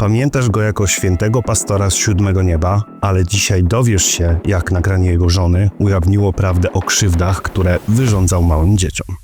Pamiętasz go jako świętego pastora z siódmego nieba, ale dzisiaj dowiesz się, jak nagranie jego żony ujawniło prawdę o krzywdach, które wyrządzał małym dzieciom.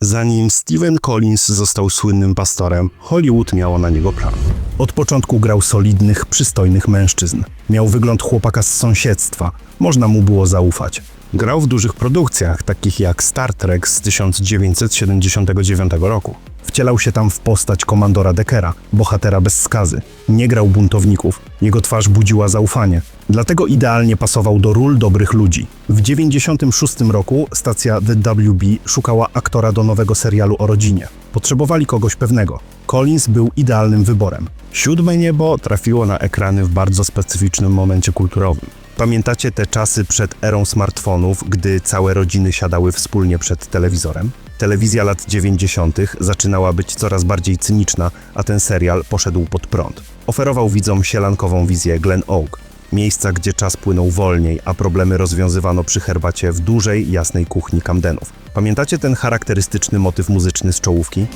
Zanim Steven Collins został słynnym pastorem, Hollywood miało na niego plan. Od początku grał solidnych, przystojnych mężczyzn. Miał wygląd chłopaka z sąsiedztwa. Można mu było zaufać. Grał w dużych produkcjach, takich jak Star Trek z 1979 roku. Wcielał się tam w postać komandora Deckera, bohatera bez skazy. Nie grał buntowników, jego twarz budziła zaufanie. Dlatego idealnie pasował do ról dobrych ludzi. W 1996 roku stacja The WB szukała aktora do nowego serialu o rodzinie. Potrzebowali kogoś pewnego. Collins był idealnym wyborem. Siódme niebo trafiło na ekrany w bardzo specyficznym momencie kulturowym. Pamiętacie te czasy przed erą smartfonów, gdy całe rodziny siadały wspólnie przed telewizorem? Telewizja lat 90. zaczynała być coraz bardziej cyniczna, a ten serial poszedł pod prąd. Oferował widzom sielankową wizję Glen Oak, miejsca, gdzie czas płynął wolniej, a problemy rozwiązywano przy herbacie w dużej, jasnej kuchni Camdenów. Pamiętacie ten charakterystyczny motyw muzyczny z czołówki?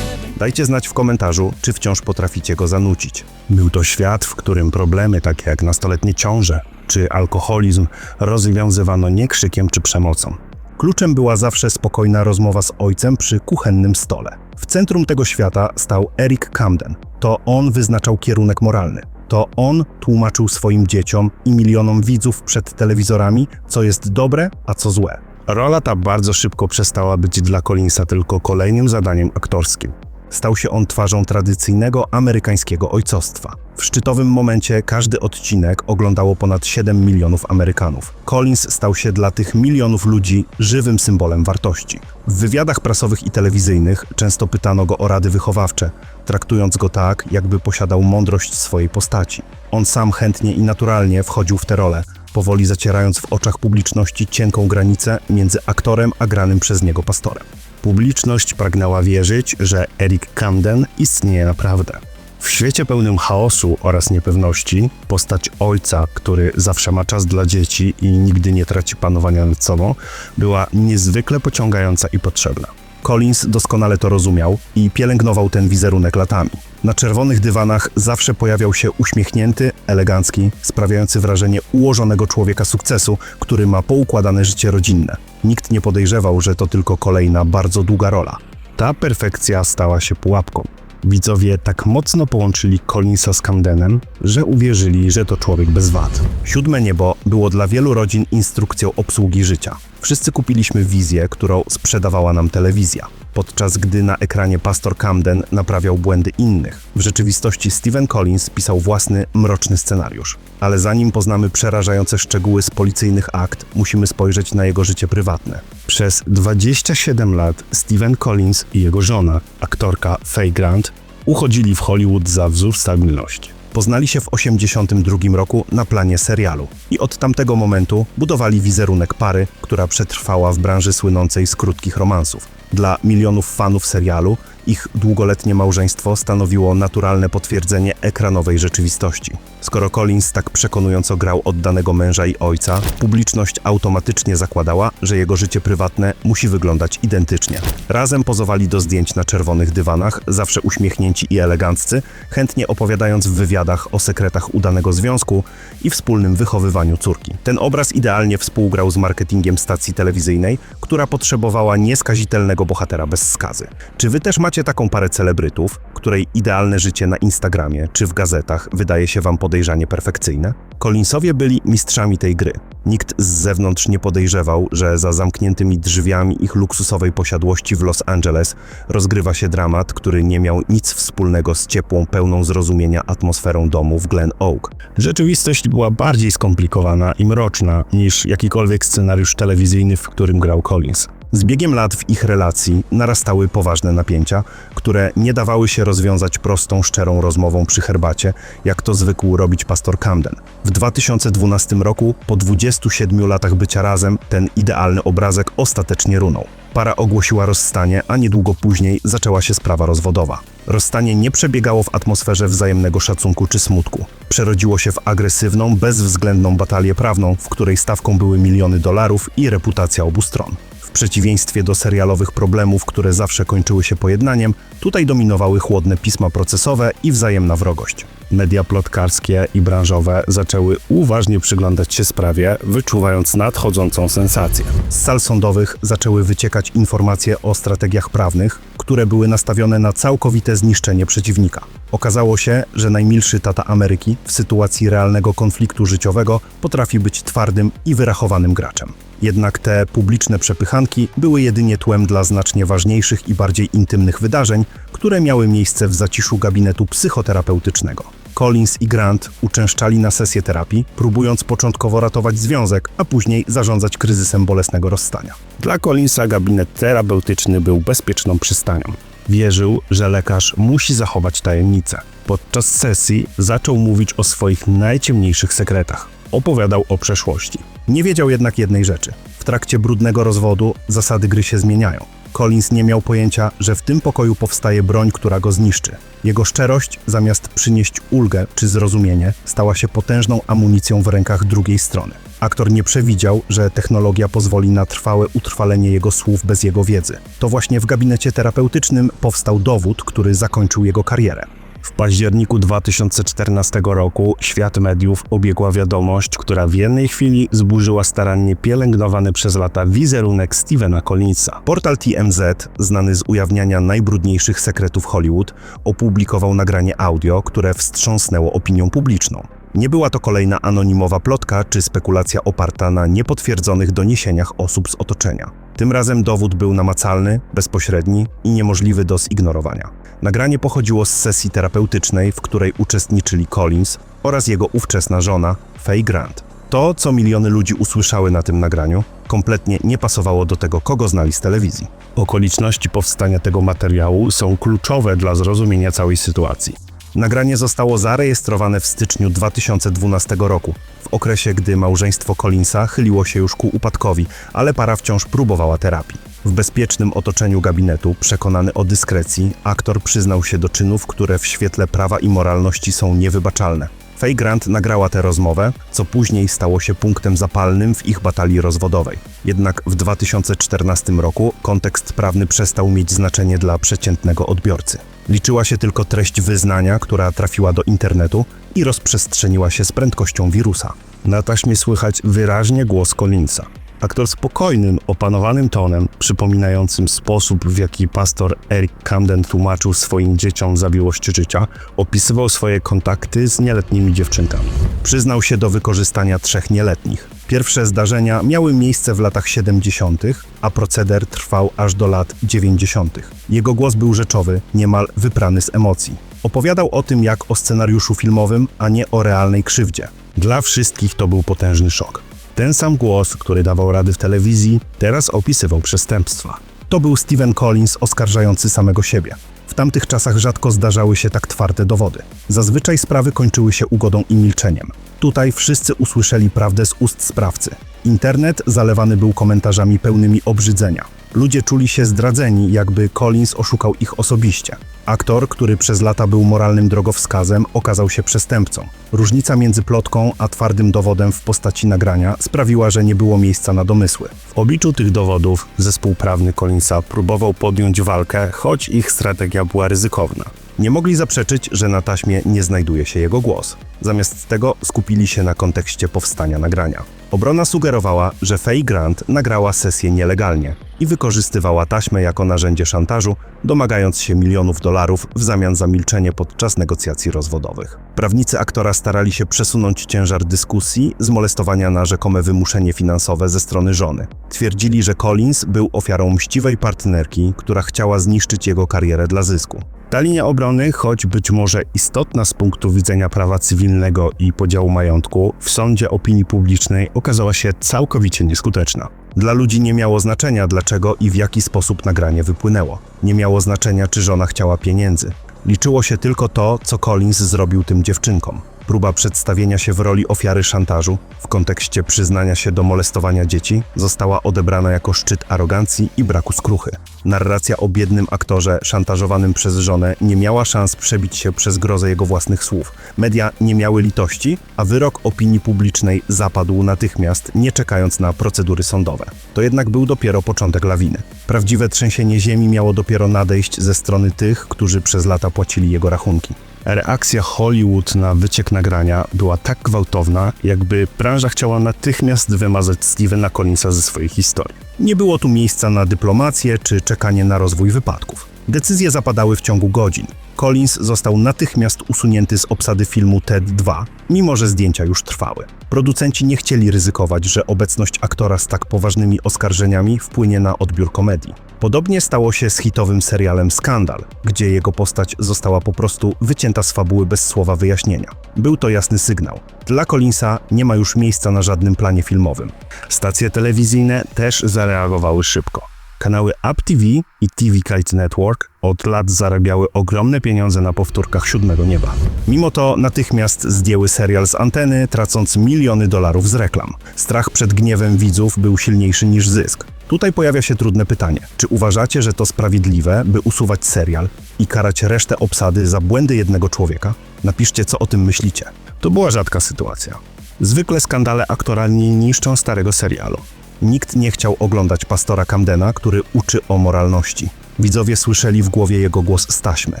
Dajcie znać w komentarzu, czy wciąż potraficie go zanucić. Był to świat, w którym problemy takie jak nastoletnie ciąże czy alkoholizm rozwiązywano nie krzykiem czy przemocą. Kluczem była zawsze spokojna rozmowa z ojcem przy kuchennym stole. W centrum tego świata stał Eric Camden. To on wyznaczał kierunek moralny. To on tłumaczył swoim dzieciom i milionom widzów przed telewizorami, co jest dobre, a co złe. Rola ta bardzo szybko przestała być dla Collinsa tylko kolejnym zadaniem aktorskim. Stał się on twarzą tradycyjnego amerykańskiego ojcostwa. W szczytowym momencie każdy odcinek oglądało ponad 7 milionów Amerykanów. Collins stał się dla tych milionów ludzi żywym symbolem wartości. W wywiadach prasowych i telewizyjnych często pytano go o rady wychowawcze, traktując go tak, jakby posiadał mądrość swojej postaci. On sam chętnie i naturalnie wchodził w tę rolę, powoli zacierając w oczach publiczności cienką granicę między aktorem a granym przez niego pastorem. Publiczność pragnęła wierzyć, że Eric Camden istnieje naprawdę. W świecie pełnym chaosu oraz niepewności, postać ojca, który zawsze ma czas dla dzieci i nigdy nie traci panowania nad sobą, była niezwykle pociągająca i potrzebna. Collins doskonale to rozumiał i pielęgnował ten wizerunek latami. Na czerwonych dywanach zawsze pojawiał się uśmiechnięty, elegancki, sprawiający wrażenie ułożonego człowieka sukcesu, który ma poukładane życie rodzinne. Nikt nie podejrzewał, że to tylko kolejna bardzo długa rola. Ta perfekcja stała się pułapką. Widzowie tak mocno połączyli Collinsa z Camdenem, że uwierzyli, że to człowiek bez wad. Siódme niebo było dla wielu rodzin instrukcją obsługi życia. Wszyscy kupiliśmy wizję, którą sprzedawała nam telewizja, podczas gdy na ekranie pastor Camden naprawiał błędy innych. W rzeczywistości Stephen Collins pisał własny, mroczny scenariusz. Ale zanim poznamy przerażające szczegóły z policyjnych akt, musimy spojrzeć na jego życie prywatne. Przez 27 lat Stephen Collins i jego żona, aktorka Faye Grant, uchodzili w Hollywood za wzór stabilności. Poznali się w 1982 roku na planie serialu i od tamtego momentu budowali wizerunek pary, która przetrwała w branży słynącej z krótkich romansów. Dla milionów fanów serialu ich długoletnie małżeństwo stanowiło naturalne potwierdzenie ekranowej rzeczywistości. Skoro Collins tak przekonująco grał oddanego męża i ojca, publiczność automatycznie zakładała, że jego życie prywatne musi wyglądać identycznie. Razem pozowali do zdjęć na czerwonych dywanach, zawsze uśmiechnięci i eleganccy, chętnie opowiadając w wywiadach o sekretach udanego związku i wspólnym wychowywaniu córki. Ten obraz idealnie współgrał z marketingiem stacji telewizyjnej, która potrzebowała nieskazitelnego bohatera bez skazy. Czy wy też macie taką parę celebrytów, której idealne życie na Instagramie czy w gazetach wydaje się wam podejrzanie perfekcyjne? Collinsowie byli mistrzami tej gry. Nikt z zewnątrz nie podejrzewał, że za zamkniętymi drzwiami ich luksusowej posiadłości w Los Angeles rozgrywa się dramat, który nie miał nic wspólnego z ciepłą, pełną zrozumienia atmosferą domu w Glen Oak. Rzeczywistość była bardziej skomplikowana i mroczna niż jakikolwiek scenariusz telewizyjny, w którym grał Collins. Z biegiem lat w ich relacji narastały poważne napięcia, które nie dawały się rozwiązać prostą, szczerą rozmową przy herbacie, jak to zwykł robić pastor Camden. W 2012 roku, po 27 latach bycia razem, ten idealny obrazek ostatecznie runął. Para ogłosiła rozstanie, a niedługo później zaczęła się sprawa rozwodowa. Rozstanie nie przebiegało w atmosferze wzajemnego szacunku czy smutku. Przerodziło się w agresywną, bezwzględną batalię prawną, w której stawką były miliony dolarów i reputacja obu stron. W przeciwieństwie do serialowych problemów, które zawsze kończyły się pojednaniem, tutaj dominowały chłodne pisma procesowe i wzajemna wrogość. Media plotkarskie i branżowe zaczęły uważnie przyglądać się sprawie, wyczuwając nadchodzącą sensację. Z sal sądowych zaczęły wyciekać informacje o strategiach prawnych, które były nastawione na całkowite zniszczenie przeciwnika. Okazało się, że najmilszy tata Ameryki w sytuacji realnego konfliktu życiowego potrafi być twardym i wyrachowanym graczem. Jednak te publiczne przepychanki były jedynie tłem dla znacznie ważniejszych i bardziej intymnych wydarzeń, które miały miejsce w zaciszu gabinetu psychoterapeutycznego. Collins i Grant uczęszczali na sesję terapii, próbując początkowo ratować związek, a później zarządzać kryzysem bolesnego rozstania. Dla Collinsa gabinet terapeutyczny był bezpieczną przystanią. Wierzył, że lekarz musi zachować tajemnicę. Podczas sesji zaczął mówić o swoich najciemniejszych sekretach. Opowiadał o przeszłości. Nie wiedział jednak jednej rzeczy. W trakcie brudnego rozwodu zasady gry się zmieniają. Collins nie miał pojęcia, że w tym pokoju powstaje broń, która go zniszczy. Jego szczerość, zamiast przynieść ulgę czy zrozumienie, stała się potężną amunicją w rękach drugiej strony. Aktor nie przewidział, że technologia pozwoli na trwałe utrwalenie jego słów bez jego wiedzy. To właśnie w gabinecie terapeutycznym powstał dowód, który zakończył jego karierę. W październiku 2014 roku świat mediów obiegła wiadomość, która w jednej chwili zburzyła starannie pielęgnowany przez lata wizerunek Stevena Collinsa. Portal TMZ, znany z ujawniania najbrudniejszych sekretów Hollywood, opublikował nagranie audio, które wstrząsnęło opinią publiczną. Nie była to kolejna anonimowa plotka czy spekulacja oparta na niepotwierdzonych doniesieniach osób z otoczenia. Tym razem dowód był namacalny, bezpośredni i niemożliwy do zignorowania. Nagranie pochodziło z sesji terapeutycznej, w której uczestniczyli Collins oraz jego ówczesna żona, Faye Grant. To, co miliony ludzi usłyszały na tym nagraniu, kompletnie nie pasowało do tego, kogo znali z telewizji. Okoliczności powstania tego materiału są kluczowe dla zrozumienia całej sytuacji. Nagranie zostało zarejestrowane w styczniu 2012 roku, w okresie, gdy małżeństwo Collinsa chyliło się już ku upadkowi, ale para wciąż próbowała terapii. W bezpiecznym otoczeniu gabinetu, przekonany o dyskrecji, aktor przyznał się do czynów, które w świetle prawa i moralności są niewybaczalne. Faye Grant nagrała tę rozmowę, co później stało się punktem zapalnym w ich batalii rozwodowej. Jednak w 2014 roku kontekst prawny przestał mieć znaczenie dla przeciętnego odbiorcy. Liczyła się tylko treść wyznania, która trafiła do internetu i rozprzestrzeniła się z prędkością wirusa. Na taśmie słychać wyraźnie głos Collinsa. Aktor spokojnym, opanowanym tonem, przypominającym sposób, w jaki pastor Eric Camden tłumaczył swoim dzieciom zawiłość życia, opisywał swoje kontakty z nieletnimi dziewczynkami. Przyznał się do wykorzystania trzech nieletnich. Pierwsze zdarzenia miały miejsce w latach 70., a proceder trwał aż do lat 90. Jego głos był rzeczowy, niemal wyprany z emocji. Opowiadał o tym jak o scenariuszu filmowym, a nie o realnej krzywdzie. Dla wszystkich to był potężny szok. Ten sam głos, który dawał rady w telewizji, teraz opisywał przestępstwa. To był Stephen Collins oskarżający samego siebie. W tamtych czasach rzadko zdarzały się tak twarde dowody. Zazwyczaj sprawy kończyły się ugodą i milczeniem. Tutaj wszyscy usłyszeli prawdę z ust sprawcy. Internet zalewany był komentarzami pełnymi obrzydzenia. Ludzie czuli się zdradzeni, jakby Collins oszukał ich osobiście. Aktor, który przez lata był moralnym drogowskazem, okazał się przestępcą. Różnica między plotką a twardym dowodem w postaci nagrania sprawiła, że nie było miejsca na domysły. W obliczu tych dowodów zespół prawny Collinsa próbował podjąć walkę, choć ich strategia była ryzykowna. Nie mogli zaprzeczyć, że na taśmie nie znajduje się jego głos. Zamiast tego skupili się na kontekście powstania nagrania. Obrona sugerowała, że Faye Grant nagrała sesję nielegalnie i wykorzystywała taśmę jako narzędzie szantażu, domagając się milionów dolarów w zamian za milczenie podczas negocjacji rozwodowych. Prawnicy aktora starali się przesunąć ciężar dyskusji z molestowania na rzekome wymuszenie finansowe ze strony żony. Twierdzili, że Collins był ofiarą mściwej partnerki, która chciała zniszczyć jego karierę dla zysku. Ta linia obrony, choć być może istotna z punktu widzenia prawa cywilnego i podziału majątku, w sądzie opinii publicznej okazała się całkowicie nieskuteczna. Dla ludzi nie miało znaczenia, dlaczego i w jaki sposób nagranie wypłynęło. Nie miało znaczenia, czy żona chciała pieniędzy. Liczyło się tylko to, co Collins zrobił tym dziewczynkom. Próba przedstawienia się w roli ofiary szantażu w kontekście przyznania się do molestowania dzieci została odebrana jako szczyt arogancji i braku skruchy. Narracja o biednym aktorze szantażowanym przez żonę nie miała szans przebić się przez grozę jego własnych słów. Media nie miały litości, a wyrok opinii publicznej zapadł natychmiast, nie czekając na procedury sądowe. To jednak był dopiero początek lawiny. Prawdziwe trzęsienie ziemi miało dopiero nadejść ze strony tych, którzy przez lata płacili jego rachunki. Reakcja Hollywood na wyciek nagrania była tak gwałtowna, jakby branża chciała natychmiast wymazać Stevena Collinsa ze swojej historii. Nie było tu miejsca na dyplomację czy czekanie na rozwój wypadków. Decyzje zapadały w ciągu godzin. Collins został natychmiast usunięty z obsady filmu TED 2, mimo że zdjęcia już trwały. Producenci nie chcieli ryzykować, że obecność aktora z tak poważnymi oskarżeniami wpłynie na odbiór komedii. Podobnie stało się z hitowym serialem Skandal, gdzie jego postać została po prostu wycięta z fabuły bez słowa wyjaśnienia. Był to jasny sygnał. Dla Collinsa nie ma już miejsca na żadnym planie filmowym. Stacje telewizyjne też zareagowały szybko. Kanały Up TV i TV Kite Network od lat zarabiały ogromne pieniądze na powtórkach Siódmego Nieba. Mimo to natychmiast zdjęły serial z anteny, tracąc miliony dolarów z reklam. Strach przed gniewem widzów był silniejszy niż zysk. Tutaj pojawia się trudne pytanie. Czy uważacie, że to sprawiedliwe, by usuwać serial i karać resztę obsady za błędy jednego człowieka? Napiszcie, co o tym myślicie. To była rzadka sytuacja. Zwykle skandale aktoralnie niszczą starego serialu. Nikt nie chciał oglądać pastora Camdena, który uczy o moralności. Widzowie słyszeli w głowie jego głos z taśmy.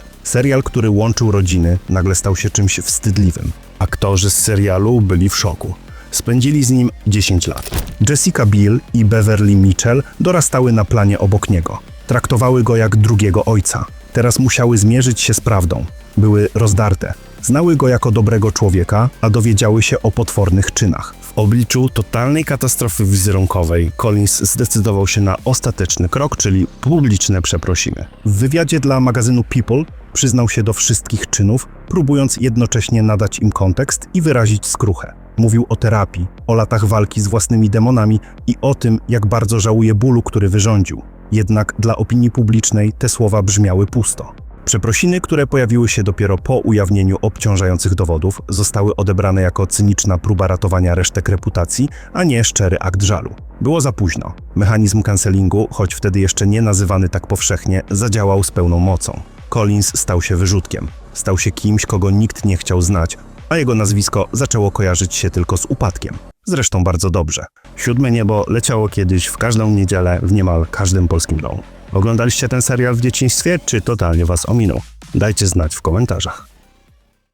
Serial, który łączył rodziny, nagle stał się czymś wstydliwym. Aktorzy z serialu byli w szoku. Spędzili z nim 10 lat. Jessica Biel i Beverly Mitchell dorastały na planie obok niego. Traktowały go jak drugiego ojca. Teraz musiały zmierzyć się z prawdą. Były rozdarte. Znały go jako dobrego człowieka, a dowiedziały się o potwornych czynach. Obliczu totalnej katastrofy wizerunkowej Collins zdecydował się na ostateczny krok, czyli publiczne przeprosiny. W wywiadzie dla magazynu People przyznał się do wszystkich czynów, próbując jednocześnie nadać im kontekst i wyrazić skruchę. Mówił o terapii, o latach walki z własnymi demonami i o tym, jak bardzo żałuje bólu, który wyrządził. Jednak dla opinii publicznej te słowa brzmiały pusto. Przeprosiny, które pojawiły się dopiero po ujawnieniu obciążających dowodów, zostały odebrane jako cyniczna próba ratowania resztek reputacji, a nie szczery akt żalu. Było za późno. Mechanizm cancelingu, choć wtedy jeszcze nie nazywany tak powszechnie, zadziałał z pełną mocą. Collins stał się wyrzutkiem. Stał się kimś, kogo nikt nie chciał znać, a jego nazwisko zaczęło kojarzyć się tylko z upadkiem. Zresztą bardzo dobrze. Siódme niebo leciało kiedyś w każdą niedzielę w niemal każdym polskim domu. Oglądaliście ten serial w dzieciństwie, czy totalnie was ominął? Dajcie znać w komentarzach.